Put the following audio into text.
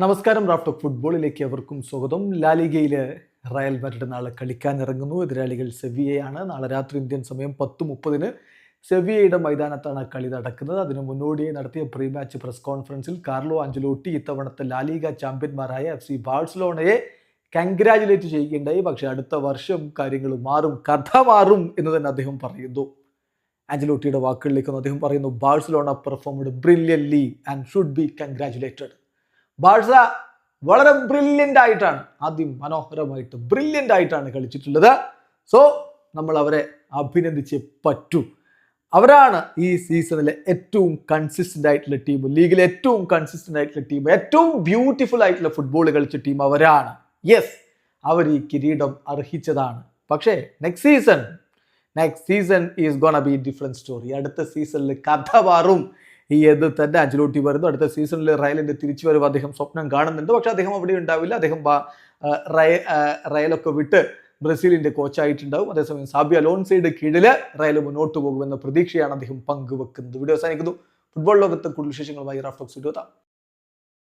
നമസ്കാരം റാഫ്റ്റോ ഫുട്ബോളിലേക്ക് അവർക്കും സ്വാഗതം. ലാലിഗയിൽ റയൽ മാഡ്രിഡ് നാളെ കളിക്കാൻ ഇറങ്ങുന്നു. എതിരാളികൾ സെവിയയാണ്. നാളെ രാത്രി ഇന്ത്യൻ സമയം പത്ത് മുപ്പതിന് സെവിയയുടെ മൈതാനത്താണ് കളി നടക്കുന്നത്. അതിനു മുന്നോടിയായി നടത്തിയ പ്രീ മാച്ച് പ്രസ് കോൺഫറൻസിൽ കാർലോ ആഞ്ചലോട്ടി ഇത്തവണത്തെ ലാലിഗ ചാമ്പ്യന്മാരായ എഫ് സി ബാഴ്സലോണയെ കൺഗ്രാജുലേറ്റ് ചെയ്യുകയുണ്ടായി. പക്ഷേ അടുത്ത വർഷം കാര്യങ്ങൾ മാറും കഥ മാറും എന്ന് തന്നെ അദ്ദേഹം പറയുന്നു. ആഞ്ചലോട്ടിയുടെ വാക്കുകളിലേക്കൊന്ന് അദ്ദേഹം പറയുന്നു Barcelona performed brilliantly and should be congratulated. Barca വളരെ ബ്രില്യന്റ് ആയിട്ടാണ് ആദ്യം മനോഹരമായിട്ട് ബ്രില്യന്റ് ആയിട്ടാണ് കളിച്ചിട്ടുള്ളത്. സോ നമ്മൾ അവരെ അഭിനന്ദിച്ചേ പറ്റൂ. അവരാണ് ഈ സീസണിലെ ഏറ്റവും കൺസിസ്റ്റന്റ് ആയിട്ടുള്ള ടീം ലീഗിലെ ഏറ്റവും കൺസിസ്റ്റന്റ് ആയിട്ടുള്ള ടീം ഏറ്റവും ബ്യൂട്ടിഫുൾ ആയിട്ടുള്ള ഫുട്ബോൾ കളിച്ച ടീം അവരാണ്. യെസ് അവർ ഈ കിരീടം അർഹിച്ചതാണ്. പക്ഷേ next season next season is gonna be different story അടുത്ത സീസണിൽ കഥ മാറും. ഈ എന്ന് തന്നെ അഞ്ചലോട്ടി വരുന്നു. അടുത്ത സീസണിൽ റയലിന്റെ തിരിച്ചു വരവ് അദ്ദേഹം സ്വപ്നം കാണുന്നുണ്ട്. പക്ഷെ അദ്ദേഹം അവിടെ ഉണ്ടാവില്ല. അദ്ദേഹം റയലൊക്കെ വിട്ട് ബ്രസീലിന്റെ കോച്ചായിട്ടുണ്ടാവും അതേസമയം സാബിയ അലോൺസയുടെ കീഴിൽ റയൽ മുന്നോട്ട് പോകുമെന്ന പ്രതീക്ഷയാണ് അദ്ദേഹം പങ്കുവെക്കുന്നത്. വീഡിയോ അവസാനിക്കുന്നു. ഫുട്ബോൾ ലോകത്ത് കൂടുതൽ വിശേഷങ്ങളുമായി റാഫ്റ്റോക്സ് ഇരുപതാം.